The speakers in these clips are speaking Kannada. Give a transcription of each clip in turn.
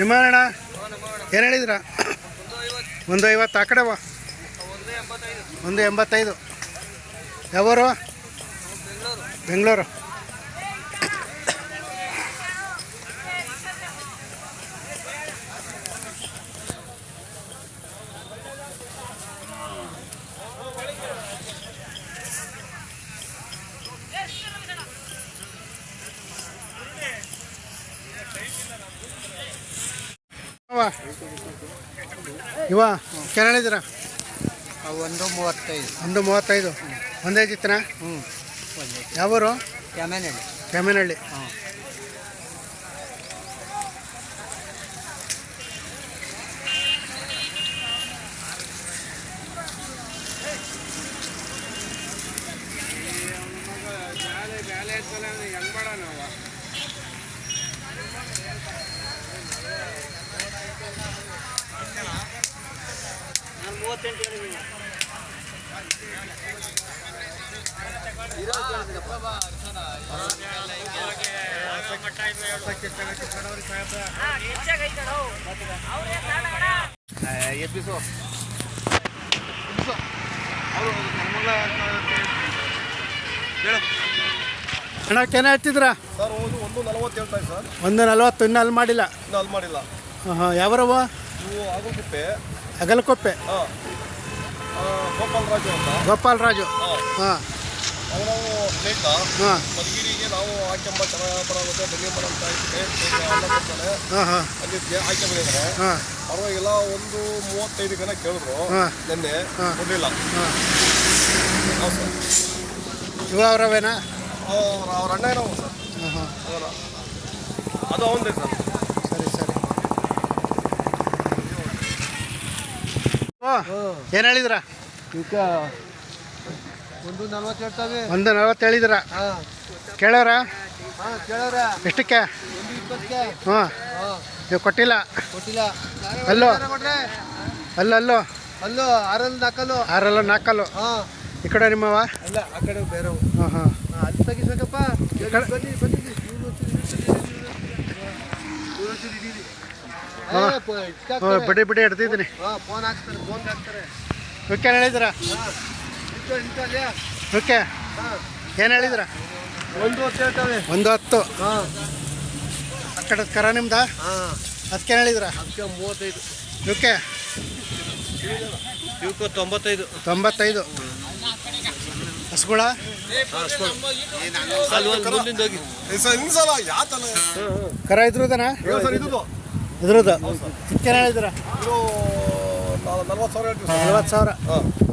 ನಿಮ್ಮ ಅಣ್ಣ ಏನು ಹೇಳಿದಿರ? ಒಂದು ಐವತ್ತು ಆ ಕಡೆ ಬಾ. ಒಂದು ಎಂಬತ್ತೈದು. ಯಾವರು? ಬೆಂಗಳೂರು. ಇವ ಕೆರಳಿದ್ರ ಒಂದು ಮೂವತ್ತೈದು. ಒಂದು ಮೂವತ್ತೈದು. ಒಂದೇ ಚಿತ್ರ ಹ್ಞೂ ಯಾವೂರು ಕ್ಯಾಮೇನಹಳ್ಳಿ ಕ್ಯಾಮೇನಹಳ್ಳಿ ಹಾಂ. ಎಬ್ಬಿಸು ಅಣ್ಣ ಕೆನೆ ಹಚ್ಚಿದ್ರ ಸರ್ ಒಂದು ಒಂದು ನಲವತ್ತು ಹೇಳ್ತಾರೆ ಸರ್. ಒಂದು ನಲವತ್ತು ಇನ್ನೂ ಅಲ್ಲಿ ಮಾಡಿಲ್ಲ? ಇನ್ನೂ ಅಲ್ಲಿ ಮಾಡಿಲ್ಲ. ಹಾಂ ಯಾವರವ ಇವು ಆಗುಂತಿಪ್ಪೆ ಅಗಲಕೊಪ್ಪೆ. ಹಾಂ. ಗೋಪಾಲ್ ರಾಜು ಅಂತ. ಗೋಪಾಲ್ ರಾಜು. ಹಾಂ. ಹಾಂ. ಹಾಂ. ಮಧುಗಿರಿಗೆ ನಾವು ಆಯ್ಕೆಂಬ ಚೆನ್ನಾಗಿ ವ್ಯಾಪಾರ ಆಗುತ್ತೆ ಬೆಂಗಳೂರು ಅಂತ ಐತೆ ಅನ್ನ ಕೊಡ್ತಾನೆ. ಹಾಂ ಹಾಂ. ಅಲ್ಲಿ ಆಯ್ಕೆ ಬಂದಿದ್ದಾರೆ ಹಾಂ. ಪರವಾಗಿಲ್ಲ ಒಂದು ಮೂವತ್ತೈದು ಜನ ಕೇಳಿದ್ರು. ಹಾಂ. ನಿನ್ನೆ. ಹಾಂ. ಕೊಡಲಿಲ್ಲ. ಹಾಂ. ಹೌದು ಸರ್. ಇವ ಅವರವೇನಾ ಅವ್ರ ಅಣ್ಣ ಏನೋ ಸರ್. ಹಾಂ ಹಾಂ. ಅದಲ್ಲ ಅದು ಅವಂದೇ ಸರ್. ಸರಿ ಸರಿ. ಓ ಏನು ಹೇಳಿದ್ರ? ಈಗ ಒಂದು ನಲ್ವತ್ತು ಹೇಳ್ತವೆ. ಒಂದು ನಲ್ವತ್ತು ಹೇಳಿದ್ರ ಹಾಂ. ಕೇಳೋರ? ಹಾಂ ಕೇಳೋರ? ಎಷ್ಟಕ್ಕೆ? ಒಂದು ಇಪ್ಪತ್ತಕ್ಕೆ. ಹಾಂ. ನೀವು ಕೊಟ್ಟಿಲ್ಲ? ಕೊಟ್ಟಿಲ್ಲ. ಅಲ್ಲೋ? ಅಲ್ಲ ಅಲ್ಲಲ್ಲೋ ಅಲ್ಲೋ ಆರಲ್ಲಿ ನಾಲ್ಕಲ್ಲು ಆರಲ್ಲ ನಾಲ್ಕಲ್ಲು ಹಾಂ. ಈ ಕಡೆ ನಿಮ್ಮವ? ಅಲ್ಲ ಆ ಕಡೆ ಬೇರೆ ಹಾಂ ಹಾಂ ಅಲ್ಲಿ ತಗಿಸಕಪ್ಪ ಕಡೆ- ಬನ್ನಿ ಬಿಡಿ ಬಿಡಿ ಹಿಡ್ದಿದ್ದೀನಿ ಹಾಂ ಫೋನ್ ಹಾಕ್ತಾರೆ ಫೋನ್ ಹಾಕ್ತಾರೆ. ಓಕೆ ಏನು ಹೇಳಿದ್ರ ಓಕೆ. ಏನು ಹೇಳಿದ್ರ? ಒಂದು ಹತ್ತು ಹೇಳ್ತವೆ. ಒಂದು ಹತ್ತು. ಹಾಂ. ಆ ಕಡೆ ಕರ ನಿಮ್ದ? ಹಾಂ. ಅದಕ್ಕೆ ಹೇಳಿದ್ರ? ಅದಕ್ಕೆ ಮೂವತ್ತೈದು. ಓಕೆ. ಇವಕ್ಕೆ ತೊಂಬತ್ತೈದು. ತೊಂಬತ್ತೈದು. ಹಸ್ಗುಳ? ಕರ. ಇದ್ರದನ? ಇದ್ರದ್ದು ಅದಕ್ಕೆ ಹೇಳಿದ್ರ? ನಲ್ವತ್ತು ಸಾವಿರ ನಲ್ವತ್ತು ಸಾವಿರ.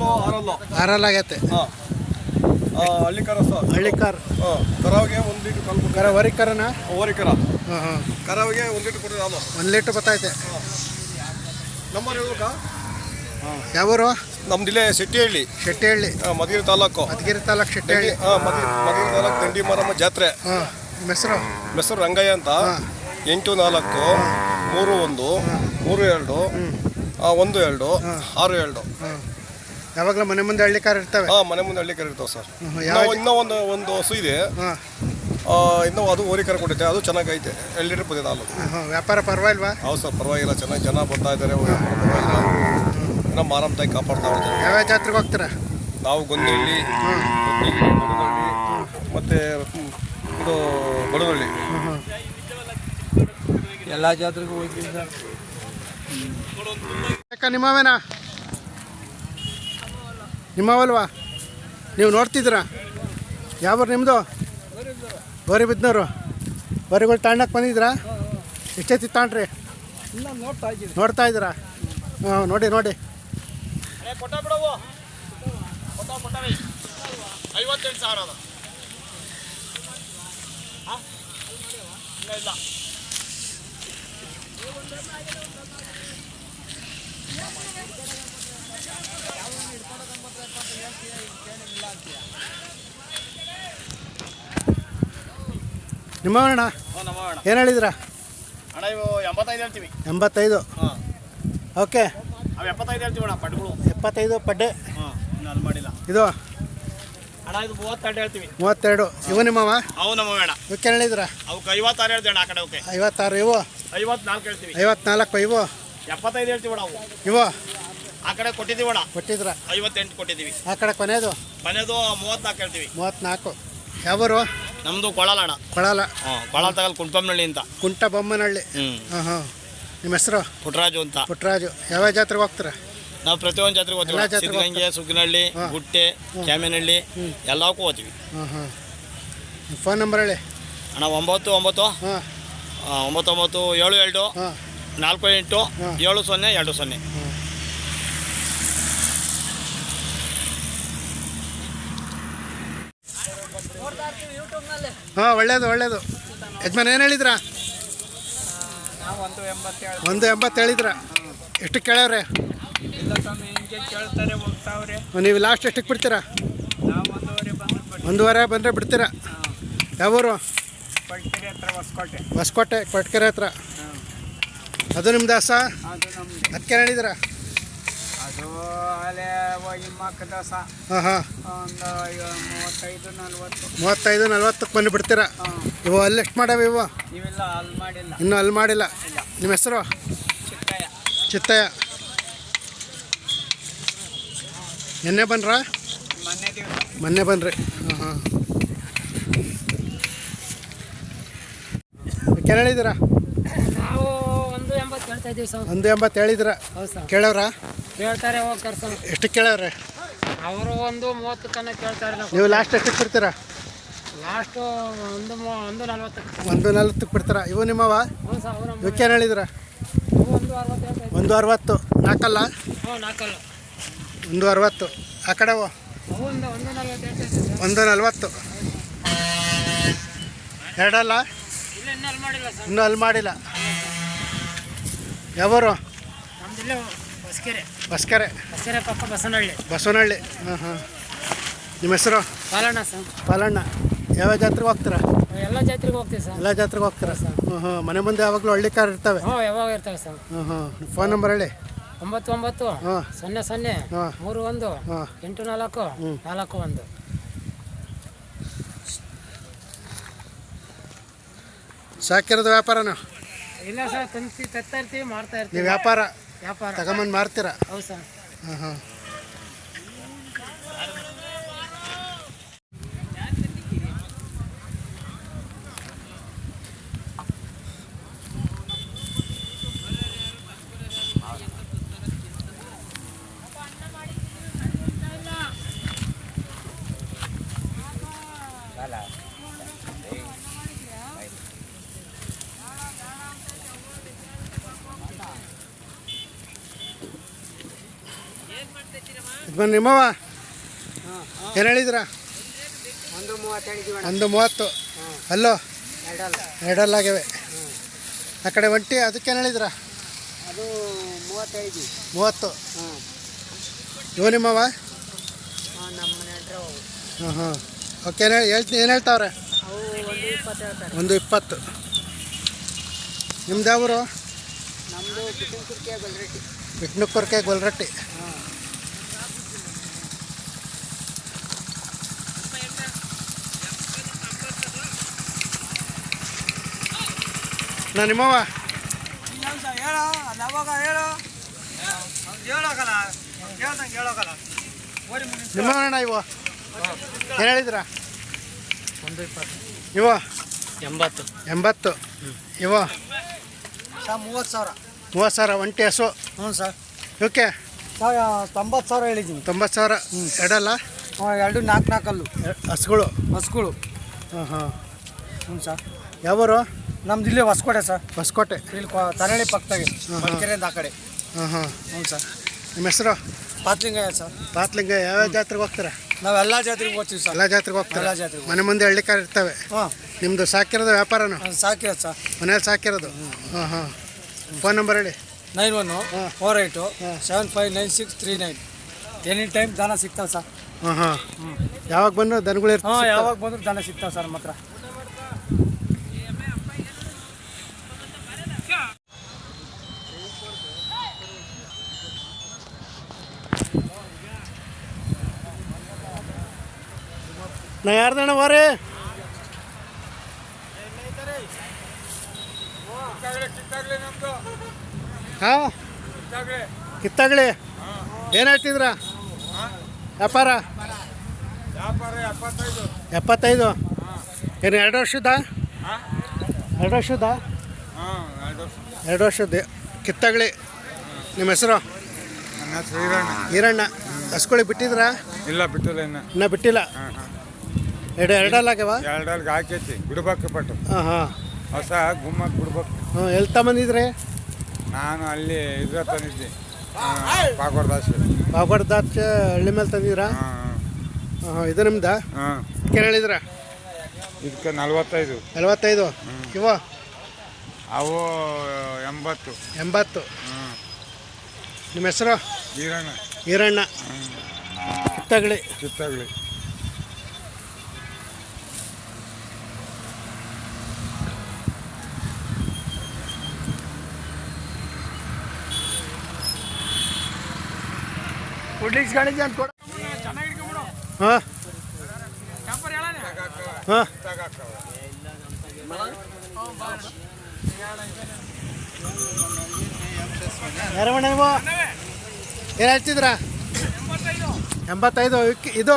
ಹಾಂ ಹಾಂ ಅಲ್ಲೋ ಆರಲ್ಲೋ ಆರಲ್ಲ ಆಗೈತೆ ಹಾಂ. ಹಳ್ಳಿ ಕರ ಸರ್ ಹಳ್ಳಿ ಕಾರ್ ಹಾಂ ಕರಾವಿಗೆ ಒಂದು ಲೀಟ್ರ್ ಕಲ್ಲು ಕರ ಹಾಂ ಹಾಂ. ಕರಾವಿಗೆ ಒಂದು ಲೀಟ್ರ್ ಕೊಟ್ಟಿದೆ ಅದು? ಒಂದು ಲೀಟ್ರ್ ಬತ್ತೈತೆ. ನಂಬರ್ ಹೇಳ್ಬೇಕಾ? ಯಾವೂರು? ನಮ್ದು ಇಲ್ಲೇ ಶೆಟ್ಟಿಹಳ್ಳಿ. ಶೆಟ್ಟಿಹಳ್ಳಿ. ಮಧುಗಿರಿ ತಾಲೂಕು. ಮಧುಗಿರಿ ತಾಲೂಕು ಶೆಟ್ಟಿಹಳ್ಳಿ. ಹಾಂ ಮಧುಗಿರಿ ಮಧುಗಿರಿ ತಾಲೂಕು ದಂಡಿ ಮಾರಮ್ಮ ಜಾತ್ರೆ. ಹಾಂ. ಹೆಸರು? ಹೆಸರು ರಂಗಯ್ಯ ಅಂತ. ಎಂಟು ನಾಲ್ಕು ಮೂರು ಒಂದು ಮೂರು ಎರಡು ಒಂದು ಎರಡು ಆರು ಎರಡು. ಯಾವಾಗಲೂ ಮನೆ ಮುಂದೆ ಹಳ್ಳಿ ಕಾರ್ ಇರ್ತವೆ? ಹಾಂ ಮನೆ ಮುಂದೆ ಹಳ್ಳಿ ಕಾರ್ ಇರ್ತಾವೆ ಸರ್. ನಾವು ಇನ್ನೂ ಒಂದು ಒಂದು ಹಸು ಇದೆ. ಹಾಂ. ಆ, ಇನ್ನೂ ಅದು ಓರಿ ಕರೆ ಕೊಟ್ಟಿದೆ ಅದು ಚೆನ್ನಾಗೈತೆ. ಎರಡು ಲೀಟ್ರ್ ಬಂದಿದೆ ಹಾಲು. ಹಾಂ ವ್ಯಾಪಾರ ಪರವಾಗಿಲ್ವಾ? ಹೌದು ಸರ್ ಪರವಾಗಿಲ್ಲ ಚೆನ್ನಾಗಿ ಜನ ಬರ್ತಾ ಇದ್ದಾರೆ ನಮ್ಮ ಯಾವ ಕಾಪಾಡ್ತಾ ಇರ್ತಾರೆ ಯಾವ ಜಾತ್ರೆಗೆ ಹೋಗ್ತೀರಾ? ನಾವು ಗೊಂದಿಹಳ್ಳಿ ಮತ್ತೆ ಇದು ಬಡವಳ್ಳಿ. ಎಲ್ಲ ಜಾತ್ರೆಗೂ ಹೋಗ್ತೀವಿ ಸರ್. ನಿಮ್ಮವೇನಾ? ನಿಮ್ಮವಲ್ವಾ? ನೀವು ನೋಡ್ತಿದ್ದೀರಾ? ಯಾವ ನಿಮ್ಮದು ಗೋರಿಬಿದ್ನೂರು ಗೋರಿಗಳು ತಾಂಡಕ್ಕೆ ಬಂದಿದ್ದೀರಾ? ಎಷ್ಟೈತಿ ತಾಂಡ್ರಿ? ಇಲ್ಲ ನೋಡ್ತಾ ಇದ್ದೀರಾ? ಹಾಂ ನೋಡಿ ನೋಡಿ. ಐವತ್ತೆಂಟು ಸಾವಿರ ಅದ ನಿಮ್ಮವಣ್ಣ ಏನು ಹೇಳಿದ್ರಾ? ಅಣ್ಣ ಇವು ಎಂಬತ್ತೈದು ಹೇಳ್ತೀವಿ. ಎಂಬತ್ತೈದು? ಹಾಂ. ಓಕೆ. ಅವು ಎಪ್ಪತ್ತೈದು ಹೇಳ್ತೀವಿ ಅಣ್ಣ ಪಡ್ಗಳು. ಎಪ್ಪತ್ತೈದು ಪಡ್ಡೆ. ಹಾಂ ಅದು ಮಾಡಿಲ್ಲ. ಇದು? ಅಣ್ಣ ಇದು ಮೂವತ್ತೆರಡು ಹೇಳ್ತೀವಿ. ಮೂವತ್ತೆರಡು. ಇವು ನಿಮ್ಮವ? ಅವು ನಮ್ಮ ಬೇಡ ಇವಕ್ಕೆ ಹೇಳಿದ್ರ? ಅವಕ್ಕೆ ಐವತ್ತಾರು ಹೇಳ್ತೀವಿ ಅಣ್ಣ ಆ ಕಡೆ ಓಕೆ ಐವತ್ತಾರು ಇವು? ಐವತ್ನಾಲ್ಕು ಹೇಳ್ತೀವಿ. ಐವತ್ನಾಲ್ಕು ಇವು? ಎಪ್ಪತ್ತೈದು ಹೇಳ್ತೀವಿ ಅಣ್ಣ ಅವು. ಇವು? ಆ ಕಡೆ ಕೊಟ್ಟಿದ್ದೀವಿ ಅಣ್ಣ. ಕೊಟ್ಟಿದ್ರ ಐವತ್ತೆಂಟು ಕೊಟ್ಟಿದ್ದೀವಿ. ಆ ಕಡೆ ಕೊನೆಯದು? ಕೊನೆದು ಮೂವತ್ನಾಲ್ಕು ಹೇಳ್ತೀವಿ. ಮೂವತ್ನಾಲ್ಕು ಯಾವರು? ನಮ್ಮದು ಕೊಳಲ ಅಣ್ಣ. ಕೊಳಲ. ಹ್ಞೂ ಕೊಳಲ ತಗಲ್ ಕುಂಟಂನಳ್ಳಿ ಅಂತ. ಕುಂಟ ಬೊಮ್ಮನಹಳ್ಳಿ ಹಾಂ ಹಾಂ. ನಿಮ್ಮ ಹೆಸರು? ಪುಟ್ಟರಾಜು ಅಂತ. ಪುಟ್ಟರಾಜು ಯಾವ ಜಾತ್ರೆಗೆ ಹೋಗ್ತೀರಾ? ನಾವು ಪ್ರತಿಯೊಂದು ಜಾತ್ರೆಗೆ ಎಲ್ಲ ಹೋಗ್ತೀವಿ ಹಂಗೆ ಸಿದ್ಧಗಂಗೆ ಸುಗ್ನಹಳ್ಳಿ ಗುಟ್ಟೆ ಕ್ಯಾಮೇನಹಳ್ಳಿ ಎಲ್ಲವಕ್ಕೂ ಹೋಗ್ತೀವಿ. ಹಾಂ ಹಾಂ. ಫೋನ್ ನಂಬರ್ ಹೇಳಿ. ಅಣ್ಣ ಒಂಬತ್ತು ಒಂಬತ್ತು. ಹಾಂ. ಆ, ಒಂಬತ್ತು ಒಂಬತ್ತು ಏಳು ಎರಡು. ಹಾಂ. ನಾಲ್ಕು ಎಂಟು. ಏಳು ಸೊನ್ನೆ ಎರಡು ಸೊನ್ನೆ. ಹಾಂ, ಒಳ್ಳೇದು ಒಳ್ಳೇದು. ಯಜಮಾನ್, ಏನು ಹೇಳಿದ್ರಾ? ಒಂದು ಎಂಬತ್ತು ಹೇಳಿದ್ರ? ಎಷ್ಟು ಕೇಳವ್ರೆ? ನೀವು ಲಾಸ್ಟ್ ಎಷ್ಟಕ್ಕೆ ಬಿಡ್ತೀರಾ? ಒಂದೂವರೆ ಬಂದರೆ ಬಿಡ್ತೀರಾ? ಯಾವೂರು? ಹೊಸಕೋಟೆ, ಕೊಟ್ಕೆರೆ ಹತ್ರ. ಅದು ನಿಮ್ದು ದಾಸಾ ಅದಕ್ಕೆ ಹೇಳಿದ್ರ? ಅದು ಅಲ್ಲೇ ಹೋಗಿ ಮಕ್ಕ ದಸ. ಹಾಂ ಹಾಂ ಒಂದು ಮೂವತ್ತೈದು ನಲ್ವತ್ತು. ಮೂವತ್ತೈದು ನಲ್ವತ್ತಕ್ಕೆ ಬಂದು ಬಿಡ್ತೀರಾ? ಇವು ಅಲ್ಲಿ ಎಷ್ಟು ಮಾಡ್ಯಾವ ಇವು? ಇವೆಲ್ಲ ಅಲ್ಲಿ ಮಾಡಿಲ್ಲ. ಇನ್ನೂ ಅಲ್ಲಿ ಮಾಡಿಲ್ಲ. ನಿಮ್ಮ ಹೆಸರು? ಚಿಕ್ಕಯ್ಯ. ಚಿತ್ತಯ್ಯ. ನಿನ್ನೆ ಬನ್ರಾ ಮೊನ್ನೆ ದಿವಸ. ಮೊನ್ನೆ ಬನ್ರಿ ಹಾಂ ಹಾಂ ಏನು ಹೇಳಿದ್ದೀರಾ? ನಾವು ಒಂದು ಎಂಬತ್ತು ಹೇಳ್ತಾ ಇದ್ದೀವಿ ಸರ್ ಒಂದು ಎಂಬತ್ತು ಹೇಳಿದ್ದೀರಾ? ಹೌದು ಸರ್. ಕೇಳವ್ರ ಸರ್ ಎಷ್ಟು ಕೇಳವ್ರೆ? ಅವರು ಒಂದು ಮೂವತ್ತು ತನಕ ಕೇಳ್ತಾರೆ ನಾವು ನೀವು ಲಾಸ್ಟ್ ಎಷ್ಟಕ್ಕೆ ಕೊಡ್ತೀರಾ ಲಾಸ್ಟು ಒಂದು ಮೂ- ಒಂದು ನಲ್ವತ್ತಕ್ಕೆ. ಒಂದು ನಲ್ವತ್ತಕ್ಕೆ ಬಿಡ್ತೀರಾ? ಇವು ನಿಮ್ಮವ? ಹ್ಞೂ ಸರ್ ಅವರು ಇವಕ್ಕೆ ಏನು ಹೇಳಿದ್ದೀರಾ ಒಂದು ಒಂದು ಅರವತ್ತು. ನಾಲ್ಕಲ್ಲ ಹ್ಞೂ ನಾಲ್ಕಲ್ಲ ಒಂದು ಅರವತ್ತು. ಆ ಕಡೆವು ಅವು? ಒಂದು ಒಂದು ನಲ್ವತ್ತು ಸರ್. ಒಂದು ನಲ್ವತ್ತು. ಎರಡಲ್ಲ? ಇಲ್ಲ ಇನ್ನೂ ಅಲ್ಲಿ ಮಾಡಿಲ್ಲ ಸರ್. ಇನ್ನೂ ಅಲ್ಲಿ ಮಾಡಿಲ್ಲ. ಯಾವರು? ನಮ್ದು ಇಲ್ಲೇ ಹೊಸಕೆರೆ ಬಸ್ಕೆರೆ. ಬಸ್ಕೆರೆ ಪಕ್ಕ ಬಸವನಹಳ್ಳಿ. ಬಸವನಹಳ್ಳಿ. ಹಾಂ ಹಾಂ. ನಿಮ್ಮ ಹೆಸರು? ಪಾಲಣ್ಣ ಸರ್. ಪಾಲಣ್ಣ. ಯಾವ ಜಾತ್ರೆಗೆ ಹೋಗ್ತೀರಾ? ಎಲ್ಲ ಜಾತ್ರೆಗೆ ಹೋಗ್ತೀವಿ ಸರ್. ಎಲ್ಲ ಜಾತ್ರೆಗೆ ಹೋಗ್ತೀರಾ? ಹ್ಞೂ ಹ್ಞೂ ಮನೆ ಮುಂದೆ ಯಾವಾಗಲೂ ಹಳ್ಳಿ ಕಾರ್ ಇರ್ತವೆ? ಹ್ಞೂ ಯಾವಾಗ ಇರ್ತವೆ ಸರ್. ಹ್ಞೂ ಹ್ಞೂ ಫೋನ್ ನಂಬರ್ ಹೇಳಿ. ಒಂಬತ್ತು ಒಂಬತ್ತು ಹಾಂ. ಸೊನ್ನೆ ಸೊನ್ನೆ ಹಾಂ. ಮೂರು ಒಂದು ಹಾಂ. ಎಂಟು ನಾಲ್ಕು ನಾಲ್ಕು ಒಂದು. ಸಾಕಿರೋದು ವ್ಯಾಪಾರನ? ಇಲ್ಲ ಸರ್ ತಂತಿ ತತ್ತಾ ಇರ್ತೀವಿ ಮಾಡ್ತಾ ಇರ್ತೀವಿ. ವ್ಯಾಪಾರ ವ್ಯಾಪಾರ. ತಗೊಂಬಂದು ಮಾರ್ತೀರಾ? ಹೌದು ಸರ್. ಹಾಂ ಹಾಂ ಇದು ನಿಮ್ಮವ ಏನು ಹೇಳಿದ್ರ? ಒಂದು ಮೂವತ್ತು ಅಲ್ಲೋ? ಎರಡಲ್ಲ. ಎರಡಲ್ಲಾಗ್ಯವೆ ಆ ಕಡೆ ಒಂಟಿ ಅದಕ್ಕೇನು ಹೇಳಿದ್ರಾ? ಅದು ಮೂವತ್ತೈದು ಮೂವತ್ತು. ಇವ ನಿಮ್ಮವ ಹಾಂ ಹಾಂ ಓಕೆ ಏನು ಹೇಳ್ತೀನಿ ಏನು ಹೇಳ್ತಾವ್ರೆ? ಒಂದು ಇಪ್ಪತ್ತು ನಿಮ್ದು ಯಾವರು? ನಮ್ಮದು ಬಿಟ್ಟಿನ ಗೋಲ್ರಟ್ಟಿ. ಗೊಲ್ರಟ್ಟಿ ನಾ ನಿಮ್ಮವ ಹೇಳೋ ಅದು ಅವಾಗ ಹೇಳು ಹೇಳೋಕಲ್ಲ ಹೇಳ್ದಂಗೆ ಹೇಳೋಕಲ್ಲ ಓರಿ ನಿಮ್ಮವ ನಿಮ್ಮವಣ್ಣ ಇವ ಏನು ಹೇಳಿದ್ರಾ? ಒಂದು ಇಪ್ಪತ್ತು ಇವು ಎಂಬತ್ತು. ಎಂಬತ್ತು. ಇವ ಸರ್ ಮೂವತ್ತು ಸಾವಿರ. ಮೂವತ್ತು ಸಾವಿರ ಒಂಟಿ ಹಸು ಹ್ಞೂ ಸರ್. ಓಕೆ. ಸರ್ ತೊಂಬತ್ತು ಸಾವಿರ ಹೇಳಿದ್ದೀನಿ. ತೊಂಬತ್ತು ಸಾವಿರ. ಎರಡಲ್ಲ? ಎರಡು ನಾಲ್ಕು ನಾಲ್ಕಲ್ಲು. ಹಸುಗಳು. ಹಸುಗಳು. ಹಸ್ಗಳು ಹಾಂ ಹಾಂ ಹ್ಞೂ ಸರ್. ಯಾವರು? ನಮ್ದು ಇಲ್ಲೇ ಹೊಸಕೋಟೆ ಸರ್. ಹೊಸಕೋಟೆ? ಇಲ್ಲಿ ತರಳಿ ಪಕ್ಕದಾಗೆ ಹಾಂ. ಹೊಳಕೆರೆಯಿಂದ ಆ ಕಡೆ. ಹಾಂ ಹಾಂ ಹ್ಞೂ ಸರ್. ನಿಮ್ಮ ಹೆಸರು? ಪಾತ್ಲಿಂಗಯ್ಯ ಸರ್. ಪಾತ್ಲಿಂಗ ಯಾವ ಜಾತ್ರೆಗೆ ಹೋಗ್ತೀರಾ? ಎಲ್ಲ ಜಾತ್ರೆಗೆ ಹೋಗ್ತೀವಿ ಸರ್. ಎಲ್ಲ ಜಾತ್ರೆಗೆ ಹೋಗ್ತಾರೆ? ಎಲ್ಲ ಜಾತ್ರೆ ಮನೆ ಮುಂದೆ ಹಳ್ಳಿ ಕಾರ್ ಇರ್ತವೆ. ಹಾಂ. ನಿಮ್ಮದು ಸಾಕಿರೋದು ವ್ಯಾಪಾರನು? ಸಾಕಿರೋದು ಸರ್. ಮನೇಲಿ ಸಾಕಿರೋದು? ಹಾಂ ಹಾಂ ಫೋನ್ ನಂಬರ್ ಹೇಳಿ. ನೈನ್ ಒನ್ನು ಹಾಂ. Four eight. Seven five nine six three nine. Any time ದಾನ ಸಿಗ್ತಾವೆ ಸರ್. ಹಾಂ ಹಾಂ ಯಾವಾಗ ಬಂದರೂ ದನಗಳು ಹಾಂ ಯಾವಾಗ ಬಂದರೂ ದಾನ ಸಿಗ್ತಾವೆ ಸರ್ ನಮ್ಮ ನಾ ಯಾರ್ದಣ್ಣ ಬಾರಿ ಹಾಂ? ಕಿತ್ತಾಗಲಿ. ಏನು ಹೇಳ್ತಿದ್ರ ವ್ಯಾಪಾರ? ಎಪ್ಪತ್ತೈದು. ಏನು ಎರಡು ವರ್ಷದ ಎರಡು ವರ್ಷದ ಎರಡು ವರ್ಷದ ಕಿತ್ತಾಗಲಿ. ನಿಮ್ಮ ಹೆಸರು? ಈರಣ್ಣ. ಹಸ್ಕೊಳಿ ಬಿಟ್ಟಿದ್ರಾ? ಇಲ್ಲ ಬಿಟ್ಟಿಲ್ಲ ಇನ್ನ. ಇನ್ನೂ ಬಿಟ್ಟಿಲ್ಲ? ಎರಡು ಎರಡಲ್ಲಾಗ್ಯವ ಎರಡಲ್ಗೆ ಹಾಕೈತಿ ಬಿಡ್ಬೇಕು ಪಟ್ಟು. ಹಾಂ ಹಾಂ. ಹೊಸ ಗುಮ್ಮಕ್ಕೆ ಬಿಡ್ಬೇಕು. ಎಲ್ಲಿ ತಗೊಂಬಂದಿದ್ರಿ ನಾನು ಅಲ್ಲಿ ಇದ್ರ ತಂದಿದ್ದೆ ಪಾಗೋಡ್ದಾಸ್ ಬಾಗಡ್ದಾಚ ಹಳ್ಳಿ ಮೇಲೆ ತಂದಿದ್ರಾ? ಹಾಂ ಹಾಂ ಇದು ನಿಮ್ದ? ಹಾಂ. ಹೇಳಿದ್ರ ಇದಕ್ಕೆ ನಲ್ವತ್ತೈದು. ನಲವತ್ತೈದು? ಇವ? ಅವು ಎಂಬತ್ತು. ಎಂಬತ್ತು. ಹ್ಞೂ ನಿಮ್ಮ ಹೆಸರು? ಈರಣ್ಣ. ಈರಣ್ಣ. ತಗಳಿ ಚಿತ್ತಾಗ್ಲಿ ಹಾಂ. ಹಾಂ. ಯಾರಣ್ಣ ನೀವು? ಏನು ಹೇಳ್ತಿದ್ರ ಎಂಬತ್ತೈದು. ಇದು?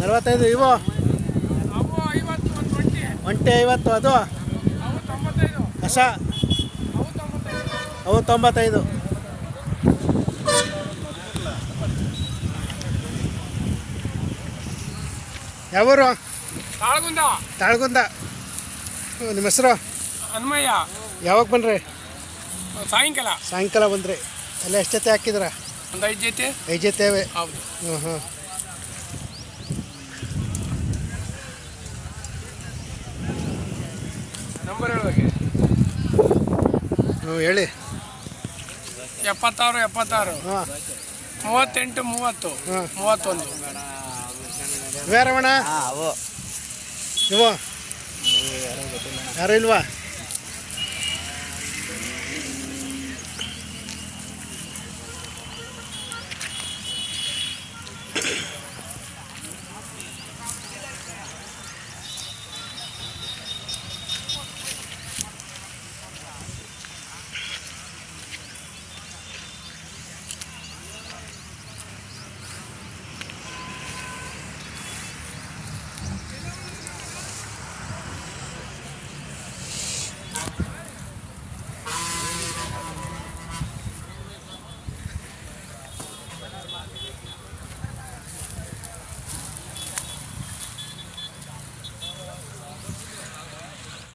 ನಲ್ವತ್ತೈದು. ಇವು? ಒಂಟಿ ಐವತ್ತು. ಅದು? ಹೊಸ ಅವು ತೊಂಬತ್ತೈದು. ಯಾವೂರು? ತಾಳ್ಗುಂದ. ತಾಳ್ಗುಂದ. ನಿಮ್ಮ ಹೆಸರು? ಹನುಮಯ್ಯ. ಯಾವಾಗ ಬನ್ರಿ ಸಾಯಂಕಾಲ. ಸಾಯಂಕಾಲ ಬಂದ್ರಿ. ಎಲ್ಲ ಎಷ್ಟು ಜೊತೆ ಹಾಕಿದ್ರ? ಒಂದು ಐದು ಜೊತೆ. ಐದು ಜೊತೆವೆ ಹೌದು. ಹ್ಞೂ ಹ್ಞೂ ನಂಬರ್ ಹೇಳುವಾಗೆ ಹ್ಞೂ ಹೇಳಿ. ಎಪ್ಪತ್ತಾರು ಎಪ್ಪತ್ತಾರು. ಹಾಂ. ಮೂವತ್ತೆಂಟು ಮೂವತ್ತು. ಹಾಂ ಮೂವತ್ತೊಂದು ಬೇರವಣ ಇವು ಯಾರು ಇಲ್ವಾ